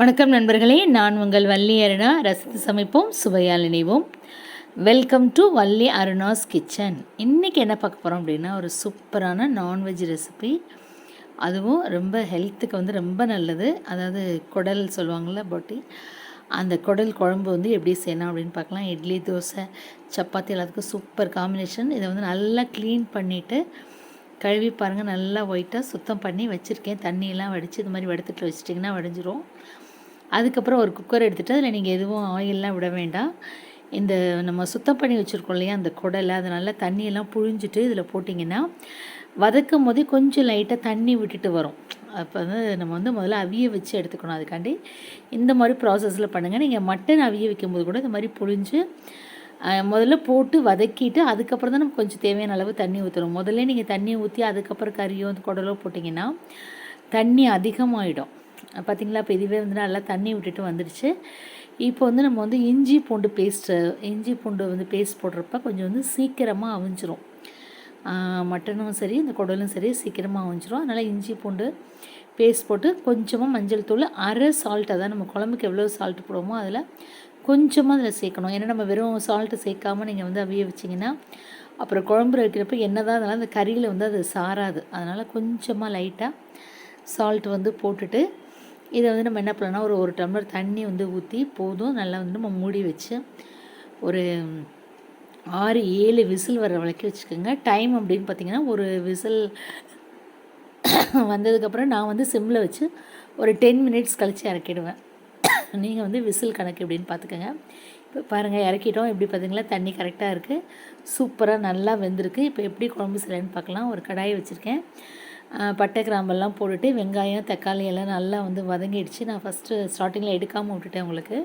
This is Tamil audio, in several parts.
வணக்கம் நண்பர்களே நான் உங்கள் வள்ளி அருணா. ரசித்து சமைப்போம் சுவையால் நினைவோம் welcome to Valli Aruna's kitchen இன்றைக்கி என்ன பார்க்க போகிறோம் அப்படின்னா ஒரு சூப்பரான நான்வெஜ் ரெசிபி அதுவும் ரொம்ப ஹெல்த்துக்கு வந்து ரொம்ப நல்லது. அதாவது குடல் சொல்லுவாங்கள்ல போட்டி. அந்த குடல் குழம்பு வந்து எப்படி செய்யணும் அப்படின்னு பார்க்கலாம். இட்லி தோசை சப்பாத்தி எல்லாத்துக்கும் சூப்பர் காம்பினேஷன் இதை வந்து நல்லா க்ளீன் பண்ணிவிட்டு கழுவி பாருங்கள் நல்லா ஒயிட்டாக சுத்தம் பண்ணி வச்சுருக்கேன். தண்ணியெல்லாம் வடித்து இது மாதிரி வடுத்துட்டு வச்சிட்டிங்கன்னா வடிஞ்சிரும். அதுக்கப்புறம் ஒரு குக்கர் எடுத்துகிட்டு அதில் நீங்கள் எதுவும் ஆயிலெலாம் விட வேண்டாம். இந்த நம்ம சுத்தம் பண்ணி வச்சுருக்கோம் இல்லையா அந்த குடலை அதை நல்லா தண்ணியெல்லாம் புழிஞ்சிட்டு இதில் போட்டிங்கன்னா வதக்கும் போதே கொஞ்சம் லைட்டாக தண்ணி விட்டுட்டு வரும். அப்போ வந்து நம்ம வந்து முதல்ல அவிய வச்சு எடுத்துக்கணும். அதுக்காண்டி இந்த மாதிரி ப்ராசஸில் பண்ணுங்கள் நீங்கள் மட்டன் அவிய வைக்கும்போது கூட இந்த மாதிரி புழிஞ்சு முதல்ல போட்டு வதக்கிட்டு அதுக்கப்புறம் தான் நம்ம கொஞ்சம் தேவையான அளவு தண்ணி ஊற்றுறோம் முதல்ல நீங்கள் தண்ணி ஊற்றி அதுக்கப்புறம் கறியோ குடலோ போட்டிங்கன்னா தண்ணி அதிகமாகிடும் பார்த்திங்களா இப்போ இதுவே வந்து நல்லா தண்ணி விட்டுட்டு வந்துடுச்சு. இப்போ வந்து நம்ம வந்து இஞ்சி பூண்டு பேஸ்ட்டு இஞ்சி பூண்டு வந்து பேஸ்ட் போடுறப்ப கொஞ்சம் வந்து சீக்கிரமாக அவிஞ்சிரும். மட்டனும் சரி இந்த குடலும் சரி சீக்கிரமாக அவிஞ்சிரும். அதனால் இஞ்சி பூண்டு பேஸ்ட் போட்டு கொஞ்சமாக மஞ்சள் தூள் அரை சால்ட் அதான் நம்ம குழம்புக்கு எவ்வளோ சால்ட் போடுவோமோ அதில் கொஞ்சமாக அதில் சேர்க்கணும். ஏன்னா நம்ம வெறும் சால்ட்டு சேர்க்காமல் நீங்கள் வந்து அவிய வச்சிங்கன்னா அப்புறம் குழம்பு வைக்கிறப்ப என்ன தான் அதனால் அந்த கறியில் வந்து அது சாராது. அதனால் கொஞ்சமாக லைட்டாக சால்ட் வந்து போட்டுட்டு இதை வந்து நம்ம என்ன பண்ணலாம் ஒரு ஒரு டம்ளர் தண்ணி வந்து ஊற்றி போதும். நல்லா வந்து நம்ம மூடி வச்சு ஒரு ஆறு ஏழு விசில் வர வரைக்கும் வச்சுக்கோங்க. டைம் அப்படின்னு பார்த்திங்கன்னா ஒரு விசில் வந்ததுக்கப்புறம் நான் வந்து சிம்மில் வச்சு ஒரு டென் மினிட்ஸ் கழித்து இறக்கிடுவேன். நீங்கள் வந்து விசில் கணக்கு எப்படின்னு பார்த்துக்கோங்க இப்போ பாருங்கள் இறக்கிட்டோம். எப்படி பார்த்தீங்களா தண்ணி கரெக்டாக இருக்குது சூப்பராக நல்லா வெந்திருக்கு. இப்போ எப்படி குழம்பு செய்யலன்னு பார்க்கலாம் ஒரு கடாயை வச்சுருக்கேன். பட்டை கிராம்பெல்லாம் போட்டுட்டு வெங்காயம் தக்காளி எல்லாம் நல்லா வந்து வதங்கிடுச்சு. நான் ஃபஸ்ட்டு ஸ்டார்டிங்கில் எடுக்காமல் விட்டுட்டேன் உங்களுக்கு.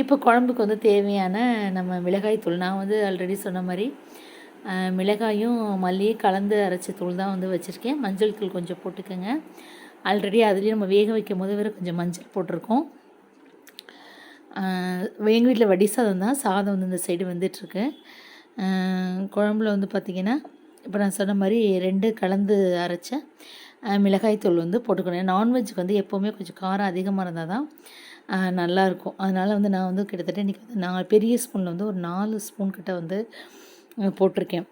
இப்போ குழம்புக்கு வந்து தேவையான நம்ம மிளகாய் தூள். நான் வந்து ஆல்ரெடி சொன்ன மாதிரி மிளகாயும் மல்லியும் கலந்து அரைச்ச தூள் தான் வந்து வச்சுருக்கேன். மஞ்சள் தூள் கொஞ்சம் போட்டுக்கோங்க. ஆல்ரெடி அதுலேயும் நம்ம வேக வைக்கும் போது வேறு கொஞ்சம் மஞ்சள் போட்டிருக்கோம். எங்கள் வீட்டில் வடி சாதம் தான். சாதம் வந்து இந்த சைடு வந்துட்டுருக்கு. குழம்புல வந்து பார்த்திங்கன்னா இப்போ நான் சொன்ன மாதிரி ரெண்டு கலந்து அரைச்ச மிளகாய்த்தூள் வந்து போட்டுக்கணும். நான்வெஜ்ஜுக்கு வந்து எப்போவுமே கொஞ்சம் காரம் அதிகமாக இருந்தால் தான் நல்லாயிருக்கும் அதனால் வந்து நான் வந்து கிட்டத்தட்ட இன்றைக்கி வந்து நான் பெரிய ஸ்பூனில் வந்து ஒரு நாலு ஸ்பூன் கிட்ட வந்து போட்டிருக்கேன்.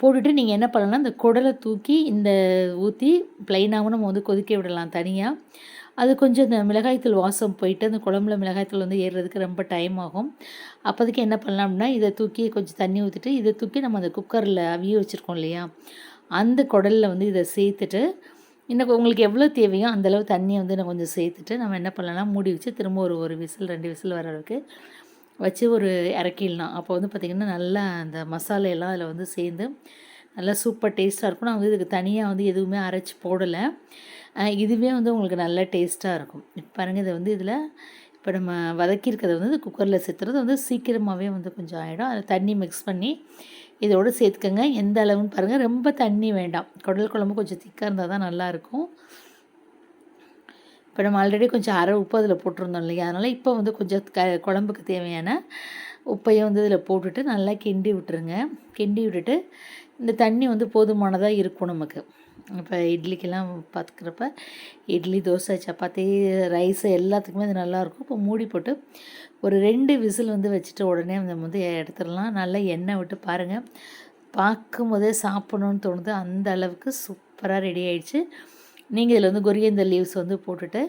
போட்டுட்டு நீங்கள் என்ன பண்ணலாம்னா இந்த குடலை தூக்கி இந்த ஊற்றி ப்ளைனாகவும் நம்ம வந்து கொதிக்க விடலாம் தனியாக அது கொஞ்சம் இந்த மிளகாய்த்தூள் வாசம் போயிட்டு அந்த குழம்புல மிளகாய்த்தூள் வந்து ஏறுறதுக்கு ரொம்ப டைம் ஆகும். அப்போதைக்கு என்ன பண்ணலாம் அப்படின்னா இதை தூக்கி கொஞ்சம் தண்ணி ஊற்றிட்டு இதை தூக்கி நம்ம அந்த குக்கரில் அவிய வச்சுருக்கோம் இல்லையா? அந்த குடலில் வந்து இதை சேர்த்துட்டு இன்னும் உங்களுக்கு எவ்வளோ தேவையோ அந்தளவு தண்ணியை வந்து நான் கொஞ்சம் சேர்த்துட்டு நம்ம என்ன பண்ணலாம் மூடி வச்சு திரும்ப ஒரு ஒரு விசில் ரெண்டு விசில் வர அளவுக்கு வச்சு ஒரு இறக்கிடலாம். அப்போ வந்து பார்த்திங்கன்னா நல்லா அந்த மசாலையெல்லாம் அதில் வந்து சேர்ந்து நல்லா சூப்பர் டேஸ்ட்டாக இருக்கும். நான் வந்து இதுக்கு தனியாக வந்து எதுவுமே அரைச்சி போடலை. இதுவே வந்து உங்களுக்கு நல்ல டேஸ்ட்டாக இருக்கும். இப்போ பாருங்கள் இதை வந்து இதில் இப்போ நம்ம வதக்கியிருக்கிறத வந்து குக்கரில் சேர்த்துறது வந்து சீக்கிரமாகவே வந்து கொஞ்சம் ஆகிடும் அதில் தண்ணி மிக்ஸ் பண்ணி இதோடு சேர்த்துக்கோங்க. எந்த அளவுன்னு பாருங்கள் ரொம்ப தண்ணி வேண்டாம். குடல் குழம்பு கொஞ்சம் திக்காக இருந்தால் தான் நல்லாயிருக்கும் இப்போ நம்ம ஆல்ரெடி கொஞ்சம் அரை உப்பு அதில் போட்டிருந்தோம் இல்லையா? அதனால் இப்போ வந்து கொஞ்சம் க குழம்புக்கு தேவையான உப்பையும் வந்து இதில் போட்டுட்டு நல்லா கிண்டி விட்டுருங்க. கிண்டி விட்டுட்டு இந்த தண்ணி வந்து போதுமானதாக இருக்கும் நமக்கு. இப்போ இட்லிக்கெல்லாம் பார்த்துக்கிறப்ப இட்லி தோசை சப்பாத்தி ரைஸ் எல்லாத்துக்குமே அது நல்லாயிருக்கும். இப்போ மூடி போட்டு ஒரு ரெண்டு விசில் வந்து வச்சுட்டு உடனே அந்த வந்து எடுத்துடலாம். நல்லா எண்ணெய் விட்டு பாருங்கள் பார்க்கும் போதே சாப்பிட்ணுன்னு தோணுது. அந்த அளவுக்கு சூப்பராக ரெடி ஆயிடுச்சு. நீங்கள் இதில் வந்து கொரியந்தர் லீவ்ஸ் வந்து போட்டுட்டு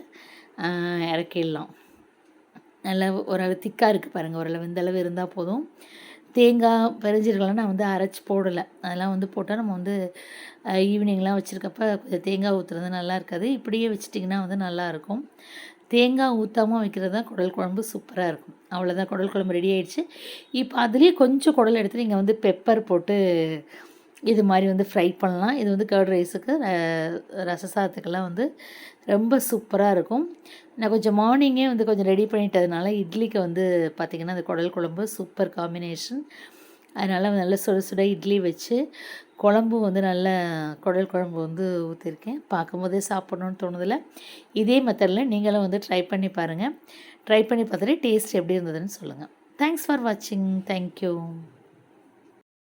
இறக்கிடலாம். நல்லா ஓரளவு திக்காக இருக்குது பாருங்கள் ஓரளவு இந்த அளவு இருந்தால் போதும். தேங்காய் பெருஞ்சீரகம்லாம் நான் வந்து அரைச்சி போடலை. அதெல்லாம் வந்து போட்டால் நம்ம வந்து ஈவினிங்லாம் வச்சுருக்கப்ப கொஞ்சம் தேங்காய் ஊற்றுறது நல்லா இருக்காது. இப்படியே வச்சிட்டிங்கன்னா வந்து நல்லாயிருக்கும் தேங்காய் ஊற்றாமல் வைக்கிறது தான் குடல் குழம்பு சூப்பராக இருக்கும். அவ்வளோதான் குடல் குழம்பு ரெடி ஆகிடுச்சு இப்போ அதுலேயே கொஞ்சம் குடல் எடுத்து நீங்கள் வந்து பெப்பர் போட்டு இது மாதிரி வந்து ஃப்ரை பண்ணலாம். இது வந்து கர்ட் ரைஸுக்கு ரச சாதத்துக்கெல்லாம் வந்து ரொம்ப சூப்பராக இருக்கும். நான் கொஞ்சம் மார்னிங்கே வந்து கொஞ்சம் ரெடி பண்ணிட்டதுனால இட்லிக்கு வந்து பார்த்திங்கன்னா அந்த குடல் குழம்பு சூப்பர் காம்பினேஷன் அதனால் நல்ல சுட சுட இட்லி வச்சு குழம்பும் வந்து நல்ல குடல் குழம்பு வந்து ஊற்றிருக்கேன் பார்க்கும்போதே சாப்பிட்ணுன்னு தோணுதில்ல. இதே மெத்தடில் நீங்களும் வந்து ட்ரை பண்ணி பாருங்கள் ட்ரை பண்ணி பார்த்துட்டு டேஸ்ட் எப்படி இருந்ததுன்னு சொல்லுங்கள் தேங்க்ஸ் ஃபார் வாட்சிங் தேங்க்யூ